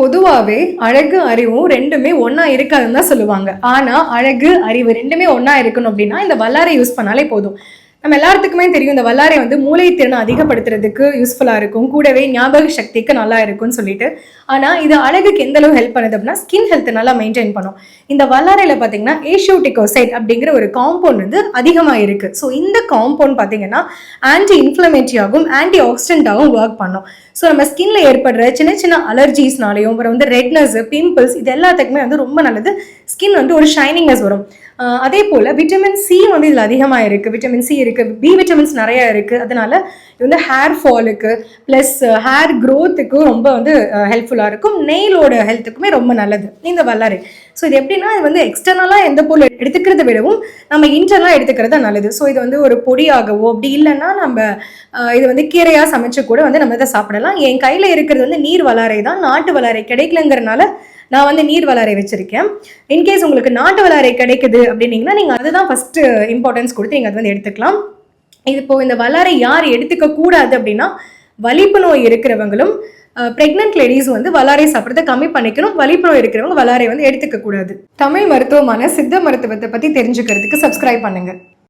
பொதுவாகவே அழகு அறிவும் ரெண்டுமே ஒன்றா இருக்காதுன்னு தான் சொல்லுவாங்க. ஆனால் அழகு அறிவு ரெண்டுமே ஒன்றா இருக்கணும் அப்படின்னா இந்த வல்லாரை யூஸ் பண்ணாலே போதும். நம்ம எல்லாத்துக்குமே தெரியும் இந்த வல்லாரை வந்து மூளை திறனை அதிகப்படுத்துறதுக்கு யூஸ்ஃபுல்லாக இருக்கும். கூடவே ஞாபக சக்திக்கு நல்லா இருக்கும்னு சொல்லிட்டு. ஆனால் இது அழகுக்கு எந்த அளவு ஹெல்ப் பண்ணுது அப்படின்னா ஸ்கின் ஹெல்த் நல்லா மெயின்டைன் பண்ணும். இந்த வல்லாரையில் பார்த்தீங்கன்னா ஏஷியோட்டிகோசைட் அப்படிங்கிற ஒரு காம்பவுண்ட் வந்து அதிகமாக இருக்குது ஸோ இந்த காம்பவுண்ட் பார்த்தீங்கன்னா ஆன்டி இன்ஃப்ளமேட்டரியாகவும் ஆன்டி ஆக்சிடென்ட்டாகவும் ஒர்க் பண்ணும். ஸோ நம்ம ஸ்கின்ல ஏற்படுற சின்ன சின்ன அலர்ஜிஸ்னாலையும் அப்புறம் வந்து ரெட்னஸ் பிம்பிள்ஸ் இது எல்லாத்துக்குமே வந்து ரொம்ப நல்லது. ஸ்கின் வந்து ஒரு ஷைனிங்னஸ் வரும். அதே போல் விட்டமின் சி வந்து இதில் அதிகமாக இருக்குது விட்டமின் சி இருக்குது பி விட்டமின்ஸ் நிறையா இருக்குது அதனால இது வந்து ஹேர் ஃபாலுக்கு ப்ளஸ் ஹேர் க்ரோத்துக்கு ரொம்ப வந்து ஹெல்ப்ஃபுல்லாக இருக்கும். நெயிலோட ஹெல்த்துக்குமே ரொம்ப நல்லது. இந்த வல்லாறு ஸோ இது எப்படின்னா இது வந்து எக்ஸ்டர்னலாக எந்த பொருள் எடுத்துக்கிறத விடவும் நம்ம இன்டர்னலாக எடுத்துக்கிறது தான் நல்லது. ஸோ இது வந்து ஒரு பொடியாகவோ அப்படி இல்லைன்னா நம்ம இது வந்து கீரையாக சமைச்சு கூட வந்து நம்ம இதை சாப்பிடலாம். என் கையில் இருக்கிறது வந்து நீர் வளாரை தான். நாட்டு வளாரை கிடைக்கலங்கிறனால நான் வந்து நீர் வளரை வச்சிருக்கேன். இன்கேஸ் உங்களுக்கு நாட்டு வளரை கிடைக்குது அப்படின்னீங்கன்னா நீங்கள் அதுதான் ஃபஸ்ட்டு இம்பார்ட்டன்ஸ் கொடுத்து நீங்கள் அது வந்து எடுத்துக்கலாம். இது இப்போ இந்த வளரை யார் எடுத்துக்க கூடாது அப்படின்னா வலிப்பு நோய் இருக்கிறவங்களும் ப்ரெக்னென்ட் லேடிஸ் வந்து வல்லாரை சாப்பிட்றத கம்மி பண்ணிக்கணும். வலிப்பு நோய் இருக்கிறவங்க வல்லாரை வந்து எடுத்துக்க கூடாது. தமிழ் மருத்துவமான சித்த மருத்துவத்தை பற்றி தெரிஞ்சுக்கிறதுக்கு சப்ஸ்கிரைப் பண்ணுங்க.